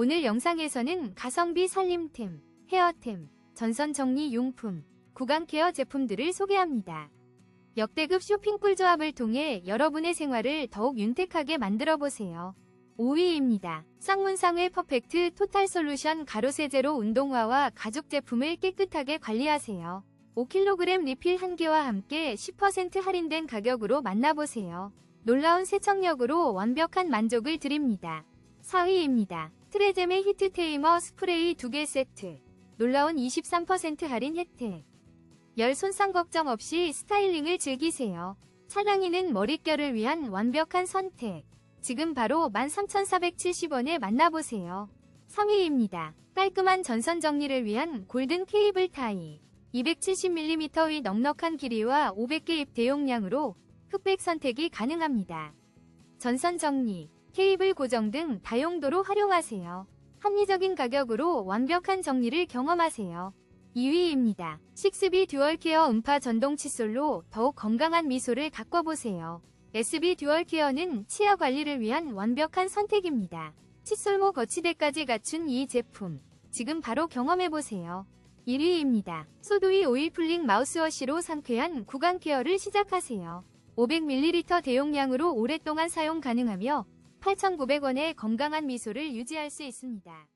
오늘 영상에서는 가성비 살림템, 헤어템, 전선 정리 용품, 구강 케어 제품들을 소개합니다. 역대급 쇼핑 꿀조합을 통해 여러분의 생활을 더욱 윤택하게 만들어 보세요. 5위입니다. 쌍문상회 퍼펙트 토탈 솔루션 가로세제로 운동화와 가죽 제품을 깨끗하게 관리하세요. 5kg 리필 1개와 함께 10% 할인된 가격으로 만나보세요. 놀라운 세척력으로 완벽한 만족을 드립니다. 4위입니다. 트레제메 히트 테이머 스프레이 2개 세트. 놀라운 23% 할인 혜택. 열 손상 걱정 없이 스타일링을 즐기세요. 차량이는 머릿결을 위한 완벽한 선택. 지금 바로 13,470원에 만나보세요. 3위입니다. 깔끔한 전선 정리를 위한 골든 케이블 타이. 270mm의 넉넉한 길이와 500개 입 대용량으로 흑백 선택이 가능합니다. 전선 정리, 케이블 고정 등 다용도로 활용하세요. 합리적인 가격으로 완벽한 정리를 경험하세요. 2위입니다. 식스비 듀얼케어 음파 전동 칫솔로 더욱 건강한 미소를 가꿔보세요. SB 듀얼케어는 치아 관리를 위한 완벽한 선택입니다. 칫솔모 거치대까지 갖춘 이 제품, 지금 바로 경험해보세요. 1위입니다. 소두이 오일 풀링 마우스워시로 상쾌한 구강 케어를 시작하세요. 500ml 대용량으로 오랫동안 사용 가능하며 8,900원의 건강한 미소를 유지할 수 있습니다.